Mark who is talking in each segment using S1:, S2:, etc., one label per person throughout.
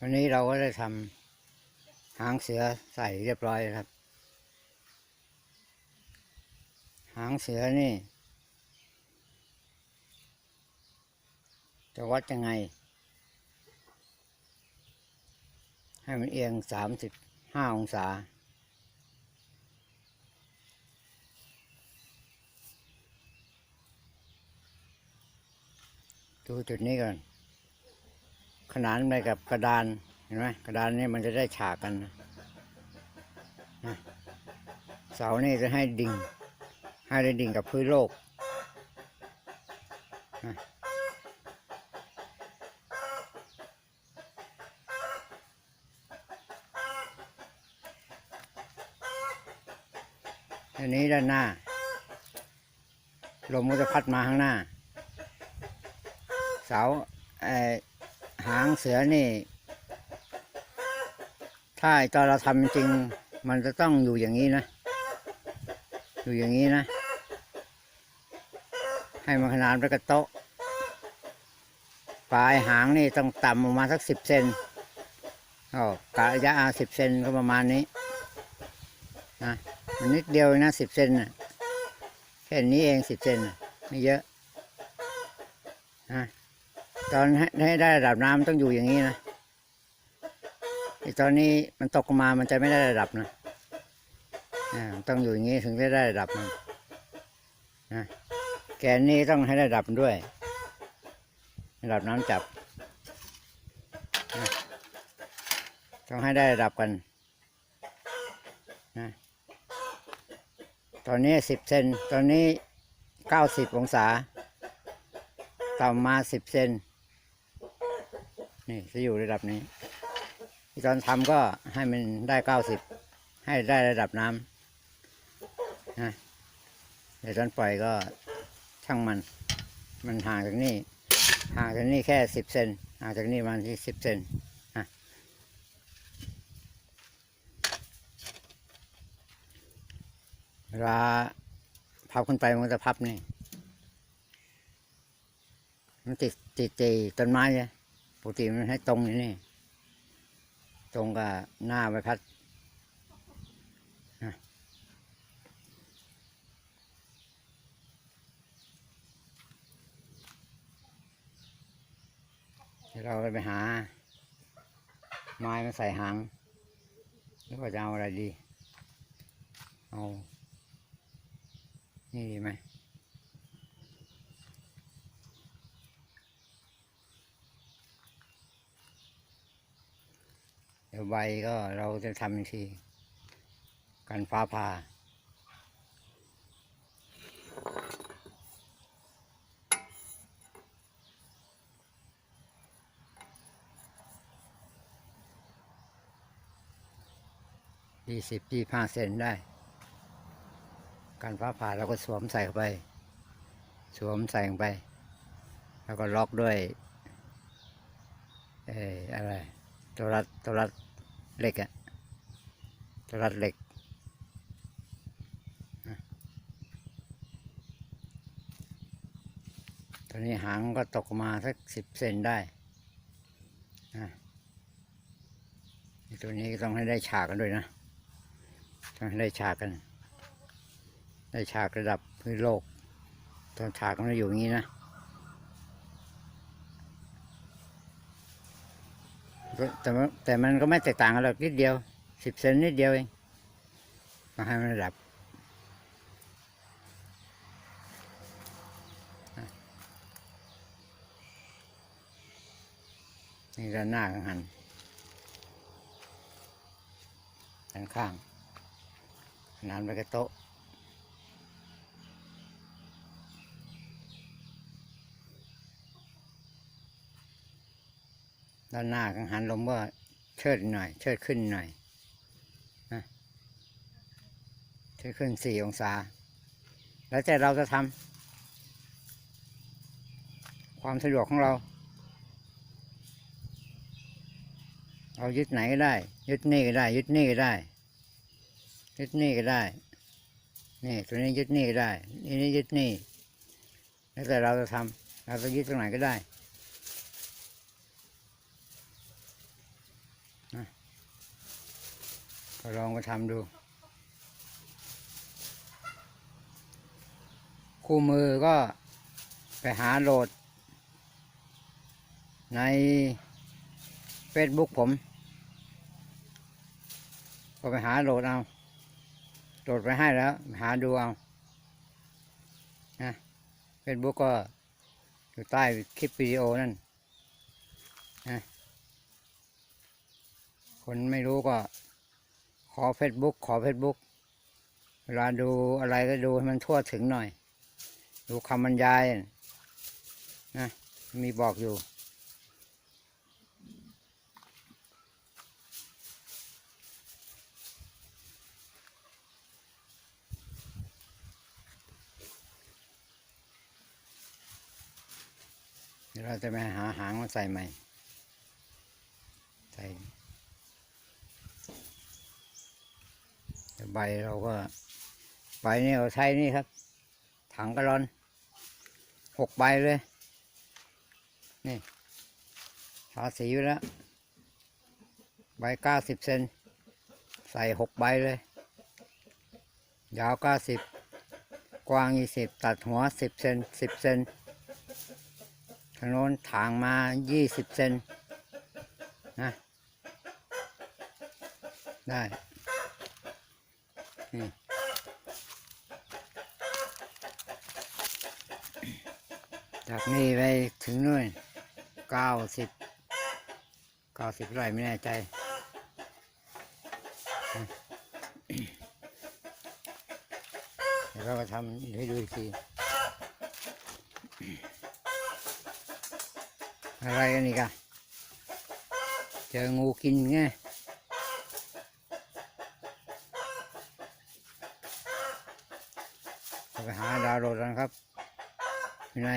S1: วันนี้เราก็ได้ทำหางเสือใส่เรียบร้อยครับ หางเสือนี่ จะวัดยังไง ให้มันเอียงสามสิบห้าองศา ดูจุดนี้ก่อน ขนานไปกับกระดานเห็นไหมกระดานนี่มันจะได้ฉากกันนะเสานี่จะให้ดิ่ง ให้ได้ดิ่งกับพื้นโลกอันนี้ด้านหน้า ลมก็จะพัดมาข้างหน้า เสาเอ่อ หางเสือนี่ ถ้าตอนเราทำจริง มันจะต้องอยู่อย่างนี้นะ อยู่อย่างนี้นะ ให้มันขนานไปกับโต๊ะ ปลายหางนี่ต้องต่ำประมาณสักสิบเซนอ๋อกะระยะสิบเซนก็ประมาณนี้นะมันนิดเดียวนะสิบเซนนะแค่นี้เองสิบเซนนะไม่เยอะ ตอนให้ให้ได้ระดับน้ำต้องอยู่อย่างนี้นะไอตอนนี้มันตกมามันจะไม่ได้ระดับนะต้องอยู่อย่างนี้ถึงจะได้ระดับนะแกนนี้ต้องให้ได้ระดับด้วย ระดับน้ำจับ ต้องให้ได้ระดับกันนะตอนนี้สิบเซนตอนนี้เก้าสิบองศาต่ำมาสิบเซน นี่จะอยู่ระดับนี้ที่ตอนทำก็ให้มันได้เก้าสิบให้ได้ระดับน้ำนะเดี๋ยวตอนปล่อยก็ช่างมัน มันห่างจากนี่ห่างจากนี่แค่สิบเซนห่างจากนี่มาณที่สิบเซนนะเวลาพับขึ้นไปมันจะพับนี่ มันติดติดต้นไม้เนี่ย กติมันให้ตรงนี่ ตรงกับหน้าใบพัดเดี๋ยวเราไปหา ไม้มาใส่หางหรือว่าจะเอาอะไรดี เอา นี่ดีไหม เดี๋ยว ใบก็เราจะทำทีกันฟ้าผ่ายี่สิบยี่ห้าเซนได้ การฟ้าผ่าเราก็สวมใส่เข้าไป สวมใส่ลงไป แล้วก็ล็อกด้วย เอ่ออะไรตัวรัดตัวรัด เหล็กอะตัวรัดเหล็กตัวนี้หางก็ตกมาสักสิบเซนได้ตัวนี้ต้องให้ได้ฉากกันด้วยนะ ต้องให้ได้ฉากกัน ได้ฉากระดับพื้นโลกตอนฉากมันอยู่อย่างนี้นะ แต่แต่มันก็ไม่แตกต่างกันหรอกนิดเดียวสิบเซนนิดเดียวเองมาให้มันดับนี่ด้านหน้ากังหันด้านข้างนานไปกับโต๊ะ ด้านหน้ากังหันลมก็เชิดหน่อย เชิดขึ้นหน่อยนะเชิดขึ้นสี่องศา แล้วแต่เราจะทำความสะดวกของเรา เรายึดไหนก็ได้ ยึดนี่ก็ได้ ยึดนี่ก็ได้ ยึดนี่ก็ได้ นี่ตัวนี้ยึดนี่ก็ได้นี่นี่ยึดนี่ แล้วแต่เราจะทำเราจะยึดตรงไหนก็ได้ ลองมาทำดู คู่มือก็ไปหาโหลด ใน Facebook ผม ก็ไปหาโหลดเอา โหลดไปให้แล้ว หาดูเอานะเฟซบุ๊กก็อยู่ใต้คลิปวิดีโอนั่นนะคนไม่รู้ก็ อเฟซบุ๊กขอเฟซบุ๊กเวลาดูอะไรก็ดูให้มันทั่วถึงหน่อย ดูคำบรรยายนะมีบอกอยู่เดี๋ยวเราจะไปหาหางมาใส่ใหม่ ใส่ ใบเราก็ใบนี่เราใช้นี่ครับ ถังกะลอนหกใบเลย นี่ทาสีไว้แล้วใบเก้าสิบเซนใส่หกใบเลย ยาวเก้าสิบกว้างยี่สิบตัดหัวสิบเซนสิบเซนทางโน้นถางมายี่สิบเซนนะได้ นี่จากนี่ไปถึงนู่นเก้าสิบเก้าสิบไรไม่แน่ใจเดี๋ยวเราก็ทำให้ดูอีกทีอะไรกันอีกะเจองูกินไงเราไปหาดาว น์โหลดกันครับ ใน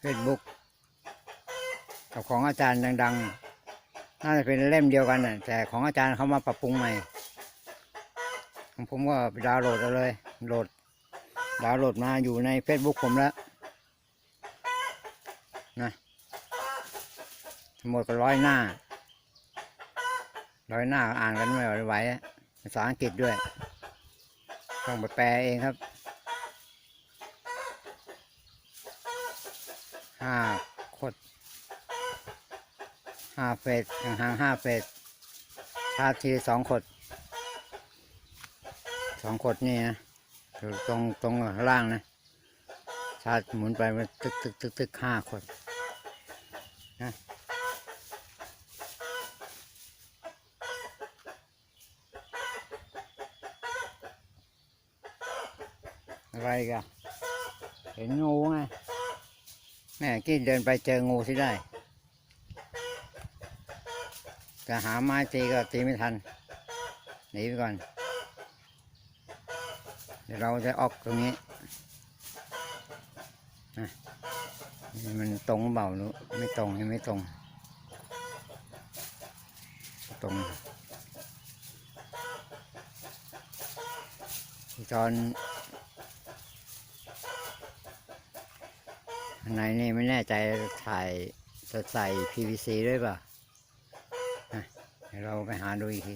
S1: เฟซบุ๊กกับของอาจารย์ดัง ๆ น่าจะเป็นเล่มเดียวกันน่ะแต่ของอาจารย์เขามาปรับปรุงใหม่ของผมก็ดาวน์โหลดเอาเลยโหลดดาวน์โหลดมาอยู่ในเฟซบุ๊กผมแล้วทั้งหมดก็ร้อยหน้าร้อยหน้าอ่านกันไม่ไหวภาษาอังกฤษด้วย ต้องไปแปลเองครับห้าขดห้าเฟสห่างห้าเฟสชาร์จทีสองขดสองขดนี่นะอยู่ตรงตรงล่างนะชาร์จหมุนไปมันตึกตึกตึกตึกห้าขดอะ กันเห็นงูไงแม่กี้เดินไปเจองูที่ได้จะหาไม้ตีก็ตีไม่ทันหนีไปก่อน เดี๋ยวเราจะออกตรงนี้นี่มันตรงเปล่ารู้ไม่ตรงยังไม่ตรง ตรงตอน ข้างในนี่ไม่แน่ใจถ่ายจะใส่ PVC ด้วยป่ะอะเราไปหาดูอีกที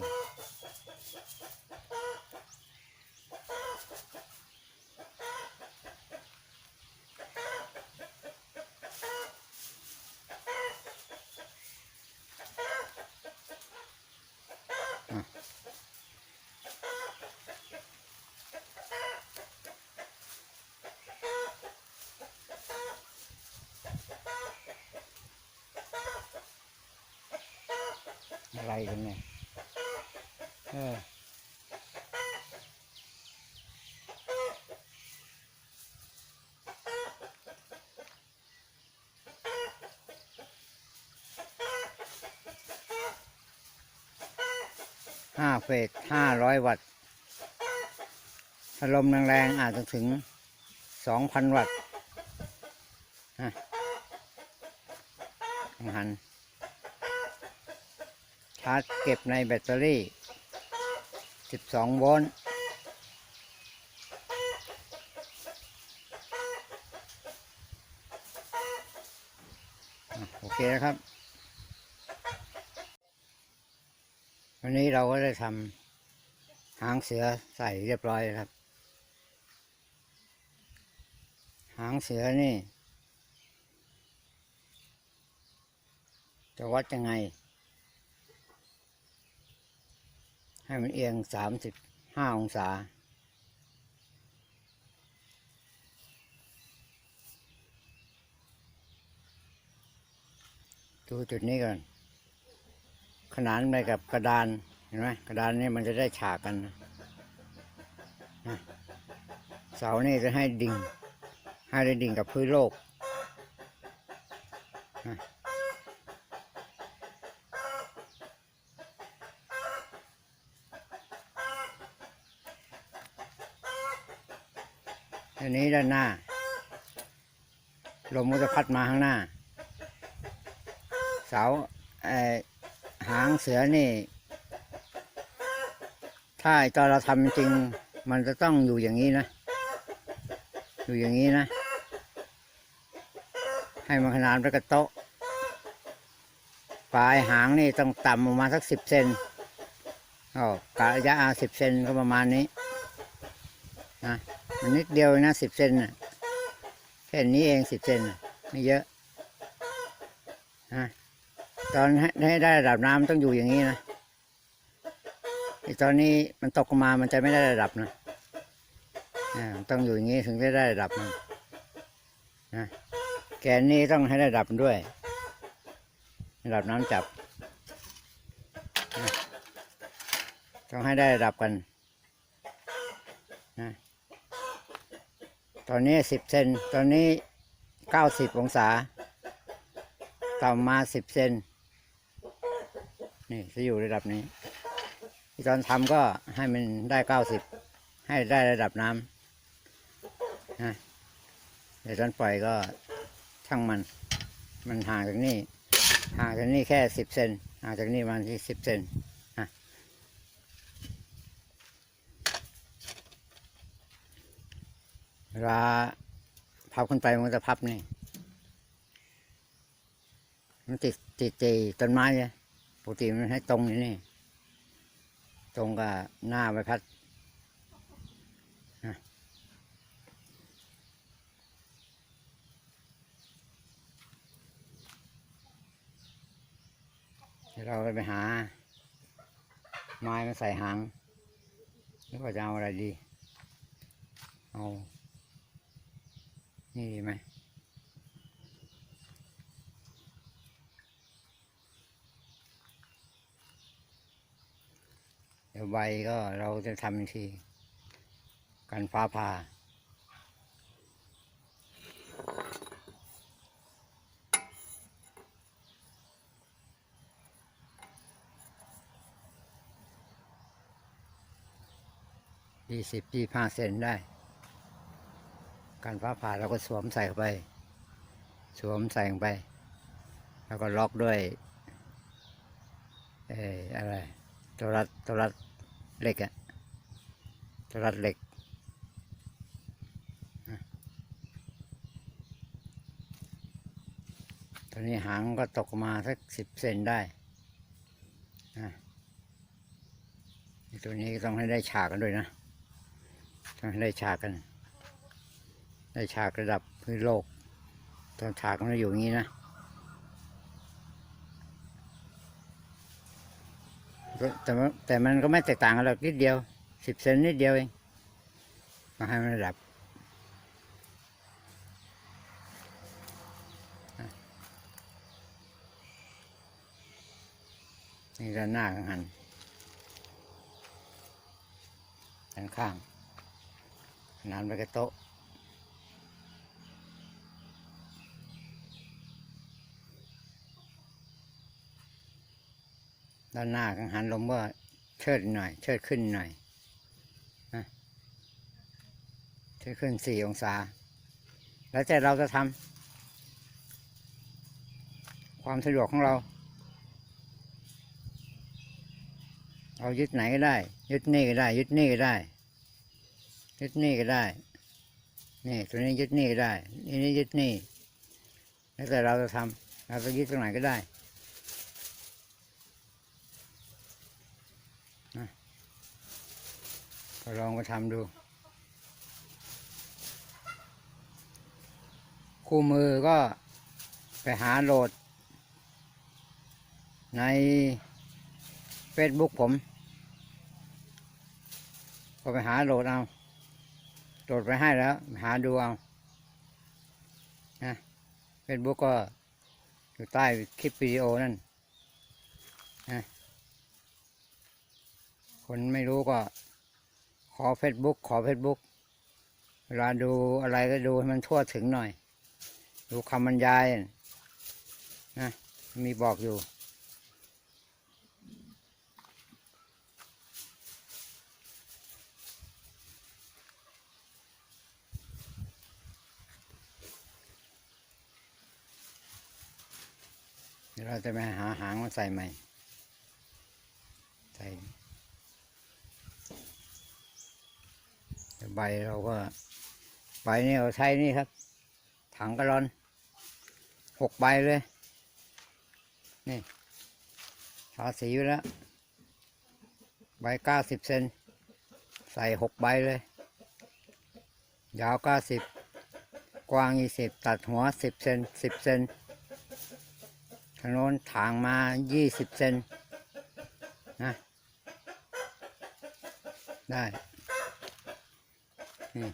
S1: ห้าเฟสห้าร้อยวัตต์ถ้าลมแรงๆอาจจะถึงสองพันวัตต์ฮะหันชาร์จเก็บในแบตเตอรี่ 12 โวลต์โอเคนะครับ วันนี้เราก็ได้ทำหางเสือใส่เรียบร้อยครับ หางเสือนี่ จะวัดยังไง ให้มันเอียงสามสิบห้าองศา ดูจุดนี้ก่อน ขนานไปกับกระดานเห็นไหมกระดานนี่มันจะได้ฉากกันนะเสานี่จะให้ดิ่ง ให้ได้ดิ่งกับพื้นโลกอันนี้ด้านหน้า ลมก็จะพัดมาข้างหน้า เสาเอ่อ หางเสือนี่ ถ้าไอ้ตอนเราทำจริง มันจะต้องอยู่อย่างนี้นะ อยู่อย่างนี้นะ ให้มันขนานไปกับโต๊ะ ปลายหางนี่ต้องต่ำประมาณสักสิบเซนอ๋อกะระยะอาสิบเซนก็ประมาณนี้นะมันนิดเดียวนะสิบเซนนะแค่นี้เองสิบเซนไม่เยอะ ตอนให้ได้ระดับน้ำต้องอยู่อย่างนี้นะตอนนี้มันตกมามันจะไม่ได้ระดับนะต้องอยู่อย่างนี้ถึงจะได้ระดับมันนะแกนนี้ต้องให้ได้ระดับด้วย ระดับน้ำจับ ต้องให้ได้ระดับกันนะตอนนี้สิบเซนตอนนี้เก้าสิบองศา ต่ำมาสิบเซน นี่จะอยู่ระดับนี้ที่ตอนทำก็ให้มันได้เก้าสิบให้ได้ระดับน้ำนะเดี๋ยวตอนปล่อยก็ช่างมัน มันห่างจากนี่ห่างจากนี่แค่สิบเซนห่างจากนี่ประมาณที่สิบเซนนะเวลาพับขึ้นไปมันจะพับนี่ มันติดติดติดต้นไม้เนี่ย กติมันให้ตรงอยู่นี่ ตรงกับหน้าใบพัดเดี๋ยวเราไปหา ไม้มาใส่หางแล้วก็จะเอาอะไรดี เอา นี่ดีไหม เดี๋ยว ใบก็เราจะทำทีกันฟ้าผ่ายี่สิบยี่ห้าเซนได้ การฟ้าผ่าเราก็สวมใส่ไป สวมใส่ไป แล้วก็ล็อกด้วย เอออะไรตัวรัดตัวรัด เหล็กอะตัวรัดเหล็กตัวนี้หางก็ตกมาสักสิบเซนได้นะตัวนี้ต้องให้ได้ฉากกันด้วยนะ ต้องให้ได้ฉากกัน ได้ฉากระดับพื้นโลกตองฉากมันอยู่อย่างนี้นะ แต่แต่มันก็ไม่แตกต่างกันหรอกนิดเดียวสิบเซนนิดเดียวเองมาให้มันดับนี่ด้านหน้าของหันด้านข้างนานไปกับโต๊ะ ด้านหน้ากังหันลมก็เชิดหน่อย เชิดขึ้นหน่อยนะเชิดขึ้นสี่องศา แล้วแต่เราจะทำความสะดวกของเราเอายึดไหนก็ได้ ยึดนี่ก็ได้ ยึดนี่ก็ได้ ยึดนี่ก็ได้ นี่ตัวนี้ยึดนี่ก็ได้นี่นี่ยึดนี่ แล้วแต่เราจะทำเราจะยึดตรงไหนก็ได้ ลองมาทำดู คู่มือก็ไปหาโหลด ใน Facebook ผม ก็ไปหาโหลดเอาโหลดไปให้แล้ว หาดูเอานะเฟซบุ๊กก็อยู่ใต้คลิปวิดีโอนั่นนะคนไม่รู้ก็ ขอเฟซบุ๊กขอเฟซบุ๊กเวลาดูอะไรก็ดูให้มันทั่วถึงหน่อย ดูคำบรรยายนะมีบอกอยู่เดี๋ยวเราจะไปหาหางมาใส่ใหม่ ใส่เดี๋ยว ใบเราก็ใบนี่เราใช้นี่ครับ ถังกระลอนหกใบเลย นี่ทาสีไว้แล้ว ใบเก้าสิบเซนใส่หกใบเลย ยาวเก้าสิบกว้างยี่สิบตัดหัวสิบเซนสิบเซนทางโน้นถางมายี่สิบเซนนะได้ นี่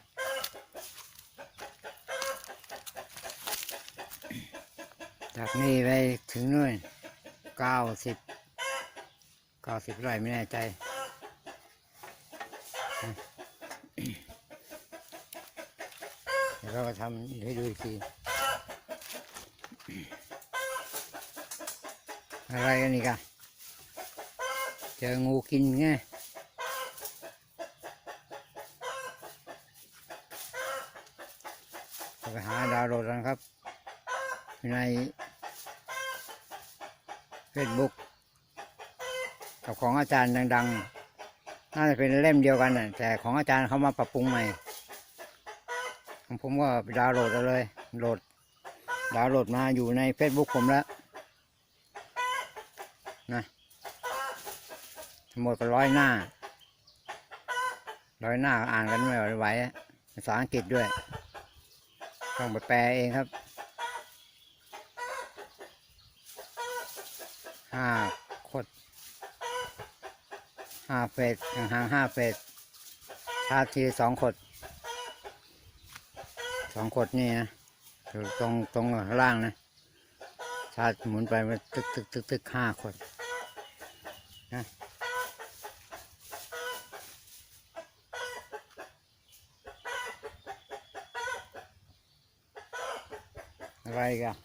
S1: จากนี่ไปถึงนู่นเก้าสิบเก้าสิบไรไม่แน่ใจ เดี๋ยวเราก็ทำให้ดูอีกที อะไรกันอีกะเจองูกินไงจะาดาวน์โหลดกันครับ ในเฟซบุ๊กกับของอาจารย์ดัง ๆ น่าจะเป็นเล่มเดียวกันน่ะแต่ของอาจารย์เขามาปรับปรุงใหม่ ของผมก็ดาวน์โหลดเอาเลย โหลด ดาวน์โหลดมาอยู่ในเฟซบุ๊กผมแล้วทั้งหมดก็ร้อยหน้า ร้อยหน้าอ่านกันไม่ไหวภาษาอังกฤษด้วย ต้องไปแปลเองครับห้าขดห้าเฟสห่างห้าเฟสชาร์จทีสองขดสองขดนี่นะตรงตรงล่างนะชาร์จหมุนไปมันตึกตึกตึกตึกห้าขด อะไรกัน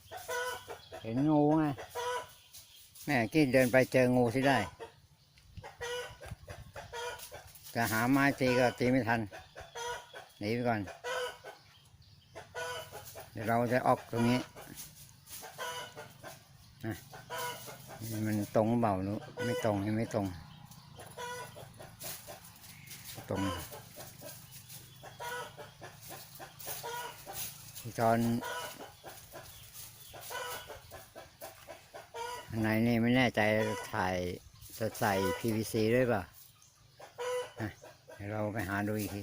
S1: เห็นงูไงแม่กี้เดินไปเจองูที่ได้จะหาไม้ตีก็ตีไม่ทันหนีไปก่อน เดี๋ยวเราจะออกตรงนี้นะนี่มันตรงเปล่านุไม่ตรงยังไม่ตรง ตรงจอนางในนี่ไม่แน่ใจถ่ายจะใส่ PVC ด้วยป่ะอะเราไปหาดูอีกที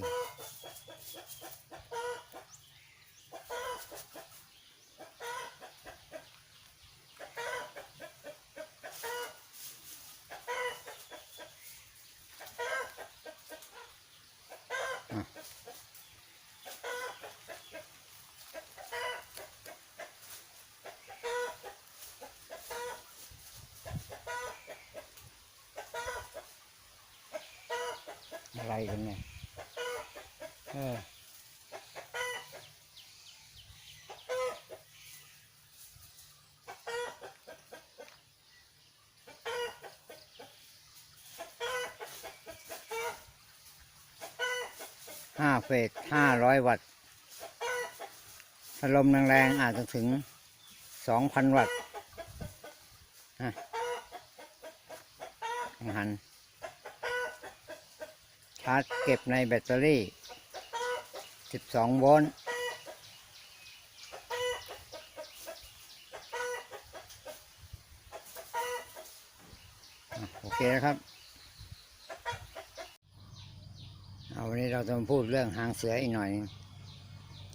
S1: อะไรกันเนี่ยเออห้าเฟสห้าร้อยวัตต์ถ้าลมแรงๆอาจจะถึงสองพันวัตต์อะกังหัน ชาร์จเก็บในแบตเตอรี่ 12 โวลต์ โอเคนะครับ เอาวันนี้เราจะมาพูดเรื่องหางเสืออีกหน่อยหนึง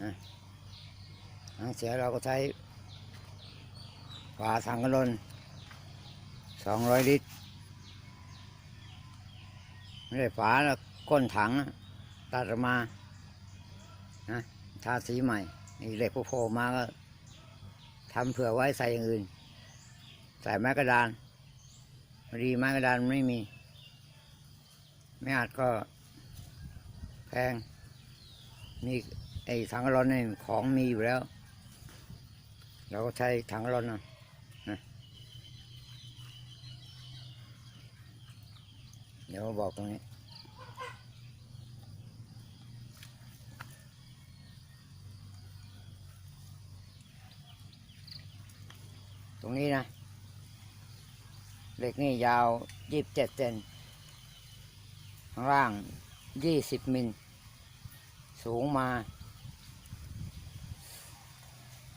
S1: นะหางเสือเราก็ใช้ฝาถังกะลนสองร้อยลิตรไม่ได้ฝาแล้วก้ ก้นถังตัดมานะทาสีใหม่นี่เหล็กโผล่มาก็ทำเผื่อไว้ใส่อย่างอื่น ใส่ไม้กระดานพอดีไม้กระดานไม่มี ไม่อาจก็แพงนี่ไอ้ถังกะลอนนี่ของมีอยู่แล้ว เราก็ใช้ถังกะลอนนะนะเดี๋ยวมาบอกตรงนี้ ตรงนี้นะ เหล็กนี่ยาวยี่สิบเจ็ดเซนข้างล่างยี่สิบมิล สูงมา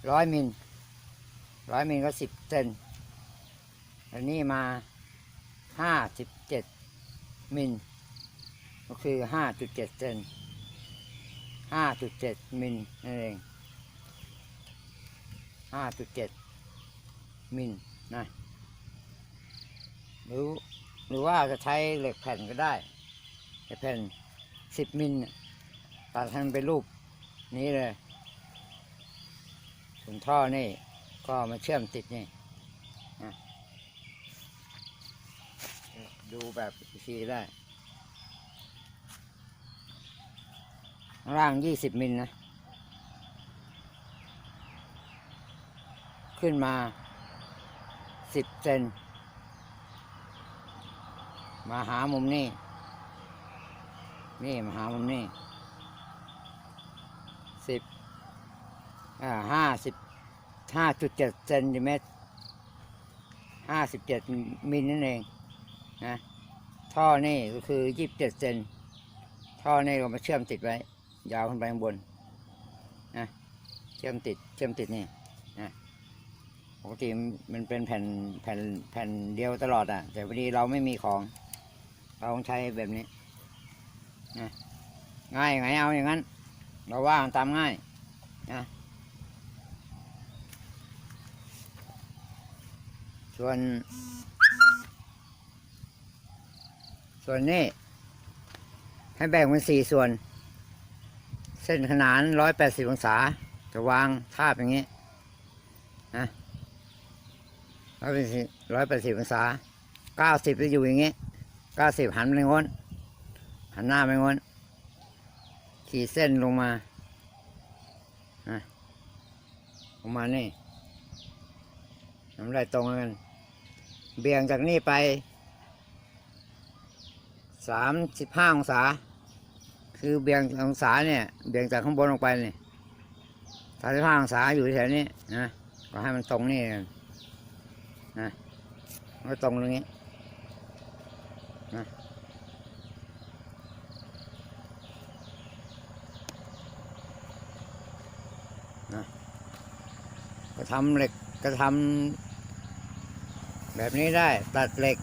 S1: ร้อยมิลร้อยมิลก็สิบเซนอันนี้มาห้าสิบเจ็ดมิล ก็คือห้าจุดเจ็ดเซนห้าจุดเจ็ดมิลนั่นเองห้าจุดเจ็ด มิลนะหรือหรือว่าจะใช้เหล็กแผ่นก็ได้เหล็กแผ่นสิบมิลตัดให้มันเป็นรูปนี้เลยส่วนท่อนี่ก็มาเชื่อมติดนี่นะดูแบบทีได้ข้างล่างยี่สิบมิลนะ ขึ้นมา สิบเซนมาหามุมนี้นี่มาหามุมนี้สิบอ่าห้าสิบห้าจุดเจ็ดเซนติเมตรห้าสิบเจ็ดมิลนั่นเองนะท่อนี่ก็คือยี่สิบเจ็ดเซนท่อนี่ก็มาเชื่อมติดไว้ ยาวขึ้นไปข้างบนนะเชื่อมติดเชื่อมติดนี่นะ ปกติมันเป็นแผ่นแผ่นแผ่นเดียวตลอดอะ แต่พอดีเราไม่มีของ เราต้องใช้แบบนี้นะง่ายไงเอาอย่างนั้น เราว่าตามง่ายนะส่วน ส่วนนี้ ให้แบ่งเป็นสี่ส่วน เส้นขนานร้อยแปดสิบองศา จะวางทาบอย่างนี้ ร้อยแปดสิบร้อยแปดสิบองศาเก้าสิบจะอยู่อย่างงี้เก้าสิบหันไปงนหันหน้าไปงนขีดเส้นลงมานะลงมานี่ทำได้ตรงกัน เบี่ยงจากนี่ไปสามสิบห้าองศา คือเบี่ยงองศาเนี่ย เบี่ยงจากข้างบนลงไปนี่สามสิบห้าองศาอยู่แถวนี้นะก็ให้มันตรงนี่ นะมันก็ตรงตรงนี้นะนะก็ทำเหล็กก็ทำแบบนี้ได้ ตัดเหล็ก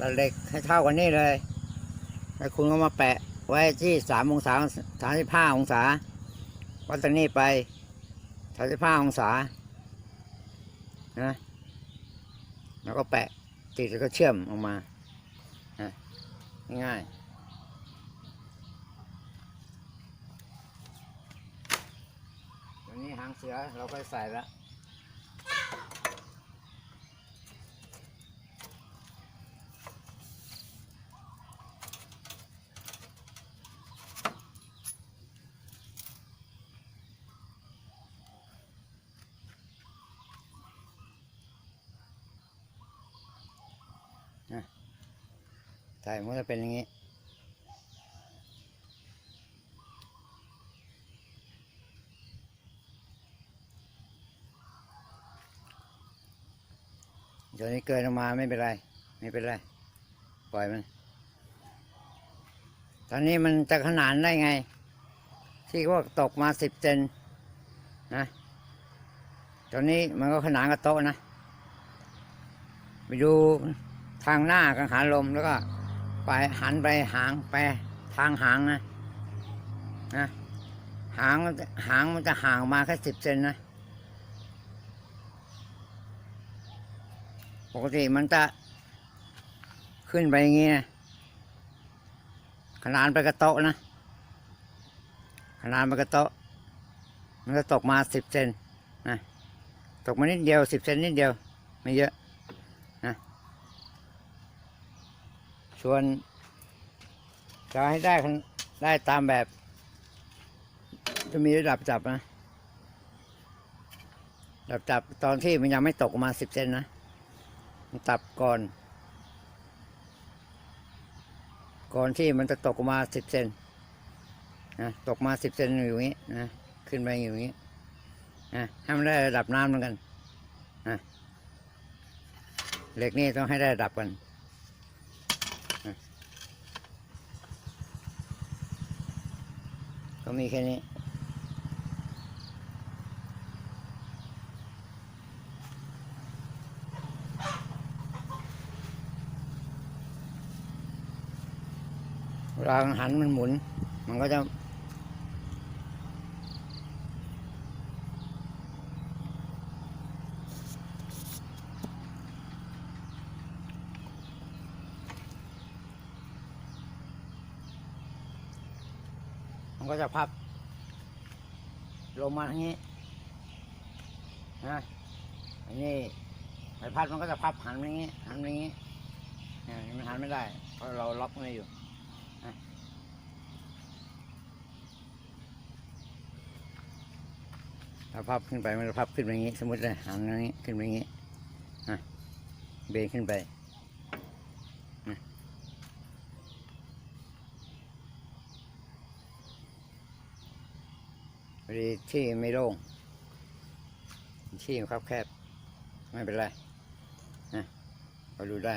S1: ตัดเหล็กให้เท่ากันนี่เลยแล้วคุณก็มาแปะไว้ที่สามองศาสามสิบห้าองศาวัดจากนี้ไปสามสิบห้าองศา นะแล้วก็แปะติดแล้วก็เชื่อมออกมานะง่ายๆตรงนี้หางเสือเราก็ใส่แล้ว ใส่มันก็จะเป็นอย่างนี้ เดี๋ยวนี้เกินออกมาไม่เป็นไร ไม่เป็นไร ปล่อยมัน ตอนนี้มันจะขนานได้ไง ที่ว่าตกมาสิบเซนนะตอนนี้มันก็ขนานกับโต๊ะนะ ไปดูทางหน้ากังหาลมแล้วก็ ไปหันไปหางไปทางหางนะนะหางมันหางมันจะห่างมาแค่สิบเซนนะ ปกติมันจะขึ้นไปอย่างงี้นะขนานไปกระโต๊ะนะ ขนานไปกระโต๊ะ มันจะตกมาสิบเซนนะ ตกมานิดเดียวสิบเซนนิดเดียว ไม่เยอะ ส่วนจะให้ได้ขนได้ตามแบบ จะมีระดับจับนะระดับจับตอนที่มันยังไม่ตกมาสิบเซนนะมันตับก่อน ก่อนที่มันจะตกออกมาสิบเซนนะตกมาสิบเซนอยู่อย่างนี้นะขึ้นไปอยู่อย่างนี้นะให้มันได้ระดับน้ำเหมือนกันนะเหล็กนี่ต้องให้ได้ระดับกันนะ ก็มีแค่นี้ รางหันมันหมุน มันก็จะ ก็จะพับ ลงมาทางนี้นะอันนี้ใบพัดมันก็จะพับหันมาอย่างนี้หันมาอย่างนี้เนี่ยมันหันไม่ได้เพราะเราล็อกมันอยู่ถ้าพับขึ้นไปมันจะพับขึ้นไปอย่างนี้ สมมติเลยหางอย่างนี้ขึ้นไปอย่างนี้นะเบนขึ้นไป พอดีที่ไม่โล่งที่มันคับแคบ ไม่เป็นไรนะเราดูได้